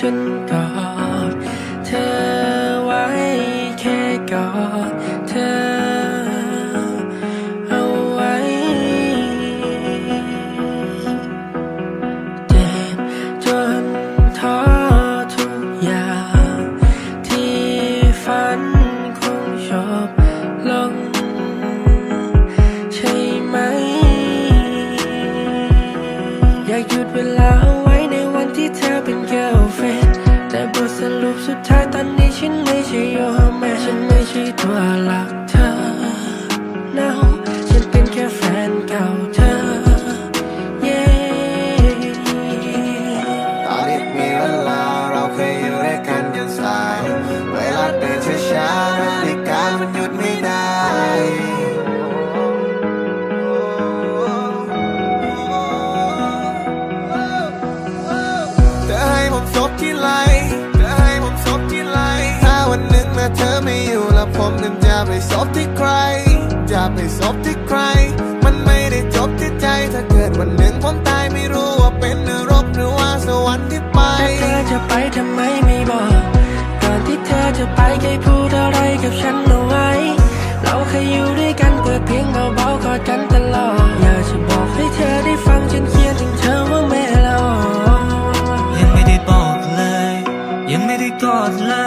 finden. บที่ไรจะให้ผมซบที่ไรถ้าวันหนึ่งนะเธอไม่อยู่แล้วผมนั้นจะไปซบที่ใคร จะไปซบที่ใคร มันไม่ได้จบที่ใจ ถ้าเกิดวันหนึ่งผมตายไม่รู้ว่าเป็นนรกหรือว่าสวรรค์ที่ไปเธอจะไปทำไมไม่บอกก่อนที่เธอจะไปแกพูดอะไรกับฉันเอาไว้ เราเคยอยู่ด้วยกันเพื่อเพียงเบาๆกอดกันตลอด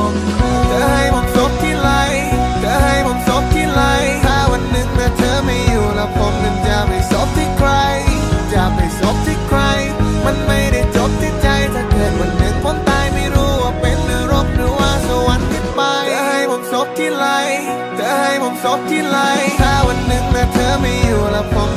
ม สดที่ไรถ้าวันหนึ่งนะเธอไม่อยู่แล้วผม